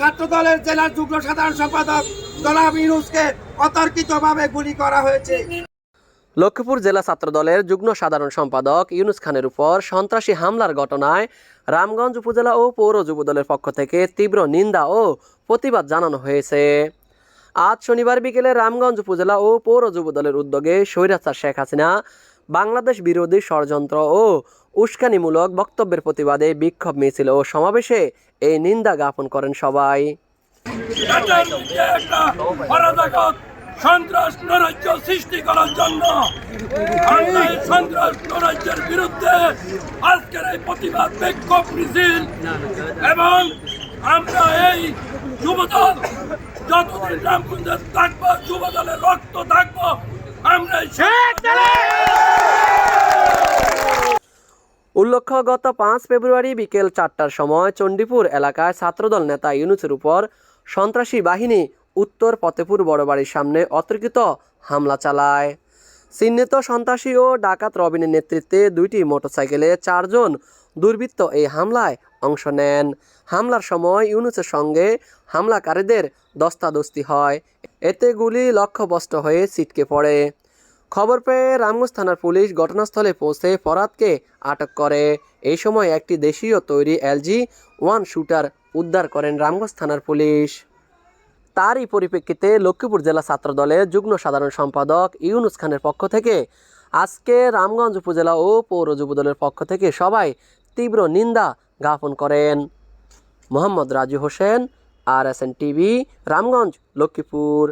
ছাত্র দলের জেলার যুগ্ম সাধারণ সম্পাদক জনাব ইউনুসকে অতর্কিতভাবে গুলি করা হয়েছে। লক্ষ্মীপুর জেলা ছাত্রদলের যুগ্ম সাধারণ সম্পাদক ইউনুস খানের উপর সন্ত্রাসী হামলার ঘটনায় রামগঞ্জ উপজেলা ও পৌর যুবদলের পক্ষ থেকে তীব্র নিন্দা ও প্রতিবাদ জানানো হয়েছে। আজ শনিবার বিকেলে রামগঞ্জ উপজেলা ও পৌর যুবদলের উদ্যোগে স্বৈরাচার শেখ হাসিনা, বাংলাদেশ বিরোধী ষড়যন্ত্র ও উস্কানিমূলক বক্তব্যের প্রতিবাদে বিক্ষোভ মিছিল ও সমাবেশে এই নিন্দা জ্ঞাপন করেন সবাই। সন্ত্রাস নৈরাজ্য সৃষ্টি করার জন্য আমরা এই সন্ত্রাস নৈরাজ্যের বিরুদ্ধে আজকের এই প্রতিবাদ বিক্ষোভ মিছিল এবং আমরা এই যুবদল, যতদিন রামকুঞ্জে থাকব, যুবদলের রক্ত থাকব আমরা উল্লেখ্য, গত পাঁচ ফেব্রুয়ারি বিকেল চারটার সময় চণ্ডীপুর এলাকায় ছাত্রদল নেতা ইউনুসের উপর সন্ত্রাসী বাহিনী উত্তর ফতেপুর বড়বাড়ির সামনে অতর্কিত হামলা চালায়। চিহ্নিত সন্ত্রাসী ও ডাকাত রবিনের নেতৃত্বে দুইটি মোটরসাইকেলে চারজন দুর্বৃত্ত এই হামলায় অংশ নেন। হামলার সময় ইউনুসের সঙ্গে হামলাকারীদের দস্তাদস্তি হয়। এতে গুলি লক্ষ্যভ্রষ্ট হয়ে ছিটকে পড়ে। খবর পেয়ে রামগঞ্জ থানার পুলিশ ঘটনাস্থলে পৌঁছে ফরাদকে আটক করে। এই সময় একটি দেশীয় তৈরি এলজি ওয়ান শুটার উদ্ধার করেন রামগঞ্জ থানার পুলিশ। তারই পরিপ্রেক্ষিতে লক্ষ্মীপুর জেলা ছাত্রদলের যুগ্ম সাধারণ সম্পাদক ইউনুস খানের পক্ষ থেকে আজকে রামগঞ্জ উপজেলা ও পৌর যুবদলের পক্ষ থেকে সবাই তীব্র নিন্দা জ্ঞাপন করেন। Mohammad Raju Hossain, R S N TV, Ramganj, Lakshmipur.